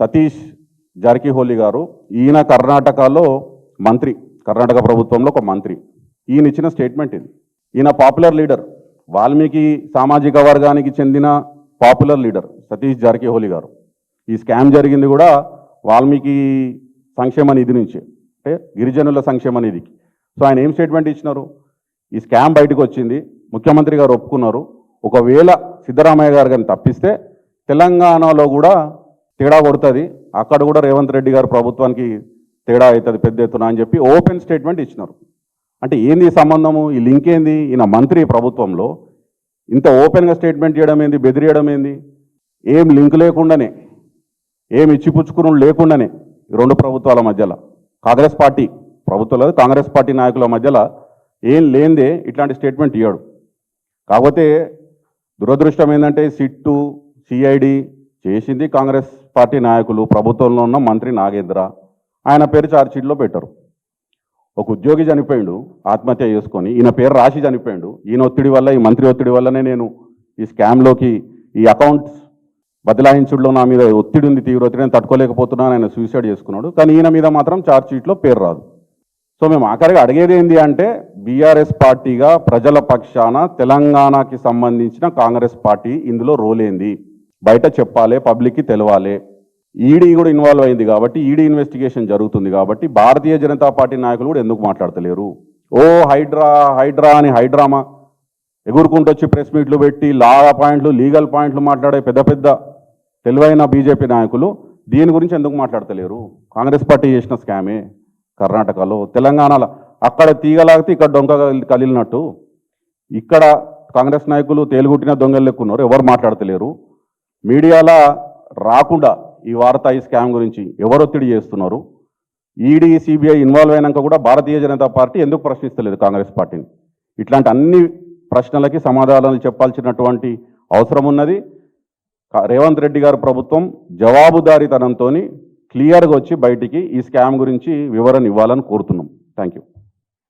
సతీష్ జార్కిహోలీ గారు ఈయన కర్ణాటకలో మంత్రి కర్ణాటక ప్రభుత్వంలో ఒక మంత్రి. ఈయన ఇచ్చిన స్టేట్మెంట్ ఇది. ఈయన పాపులర్ లీడర్ వాల్మీకి సామాజిక వర్గానికి చెందిన పాపులర్ లీడర్ సతీష్ జార్కిహోలీ గారు. ఈ స్కామ్ జరిగింది కూడా వాల్మీకి సంక్షేమ నిధి నుంచి అంటే గిరిజనుల సంక్షేమ నిధికి. సో ఆయన ఏం స్టేట్మెంట్ ఇచ్చినారు? ఈ స్కామ్ బయటకు వచ్చింది ముఖ్యమంత్రి గారు ఒప్పుకున్నారు. ఒకవేళ సిద్ధరామయ్య గారు కానీ తప్పిస్తే తెలంగాణలో కూడా తేడా కొడుతుంది. అక్కడ కూడా రేవంత్ రెడ్డి గారు ప్రభుత్వానికి తేడా అవుతుంది పెద్ద ఎత్తున అని చెప్పి ఓపెన్ స్టేట్మెంట్ ఇచ్చినారు. అంటే ఏంది సంబంధము? ఈ లింక్ ఏంది? ఈయన మంత్రి ప్రభుత్వంలో ఇంత ఓపెన్గా స్టేట్మెంట్ చేయడం ఏంది? బెదిరియడం ఏంది? ఏం లింక్ లేకుండానే ఏం ఇచ్చిపుచ్చుకుని లేకుండానే ఈ రెండు ప్రభుత్వాల మధ్యలో. కాంగ్రెస్ పార్టీ ప్రభుత్వాల కాంగ్రెస్ పార్టీ నాయకుల మధ్యలో ఏం లేనిదే ఇట్లాంటి స్టేట్మెంట్ ఇవ్వడు కాకపోతే దురదృష్టం ఏంటంటే సిట్టు సిఐడి చేసింది కాంగ్రెస్ పార్టీ నాయకులు ప్రభుత్వంలో ఉన్న మంత్రి నాగేంద్ర ఆయన పేరు చార్జ్షీట్లో పెట్టరు. ఒక ఉద్యోగి చనిపోయిండు ఆత్మహత్య చేసుకొని ఈయన పేరు రాసి చనిపోయిండు. ఈయన ఒత్తిడి వల్ల ఈ మంత్రి ఒత్తిడి వల్లనే నేను ఈ స్కామ్లోకి ఈ అకౌంట్స్ బదలాయించుడులో నా మీద ఒత్తిడి ఉంది తీవ్ర ఒత్తిడి నేను తట్టుకోలేకపోతున్నాను ఆయన సూసైడ్ చేసుకున్నాడు. కానీ ఈయన మీద మాత్రం ఛార్జ్ షీట్లో పేరు రాదు. సో మేము ఆఖరిగా అడిగేది ఏంటి అంటే బీఆర్ఎస్ పార్టీగా ప్రజల పక్షాన తెలంగాణకి సంబంధించిన కాంగ్రెస్ పార్టీ ఇందులో రోల్ ఏంది? బయట చెప్పాలి పబ్లిక్కి తెలవాలి. ఈడీ కూడా ఇన్వాల్వ్ అయింది కాబట్టి ఈడీ ఇన్వెస్టిగేషన్ జరుగుతుంది కాబట్టి భారతీయ జనతా పార్టీ నాయకులు కూడా ఎందుకు మాట్లాడతలేరు? ఓ హైడ్రా హైడ్రా అని హైడ్రామా. ఎగురుకుంటూ వచ్చి ప్రెస్ మీట్లు పెట్టి లా పాయింట్లు లీగల్ పాయింట్లు మాట్లాడే పెద్ద పెద్ద తెలివైన బీజేపీ నాయకులు దీని గురించి ఎందుకు మాట్లాడతలేరు? కాంగ్రెస్ పార్టీ చేసిన స్కామే కర్ణాటకలో తెలంగాణలో. అక్కడ తీగలాగితే ఇక్కడ దొంగ కలిలినట్టు ఇక్కడ కాంగ్రెస్ నాయకులు తేలుగుట్టిన దొంగలు లెక్కున్నారు ఎవరు మాట్లాడతలేరు? మీడియాలో రాకుండా ఈ వార్త ఈ స్కామ్ గురించి ఎవరు ఒత్తిడి చేస్తున్నారు ఈడీ సిబిఐ ఇన్వాల్వ్ అయినాక కూడా భారతీయ జనతా పార్టీ ఎందుకు ప్రశ్నిస్తలేదు కాంగ్రెస్ పార్టీని? ఇట్లాంటి అన్ని ప్రశ్నలకి సమాధానాలు చెప్పాల్సినటువంటి అవసరం ఉన్నది. రేవంత్ రెడ్డి గారు ప్రభుత్వం జవాబుదారీతనంతో క్లియర్గా వచ్చి బయటికి ఈ స్కామ్ గురించి వివరణ ఇవ్వాలని కోరుతున్నాం. Thank you.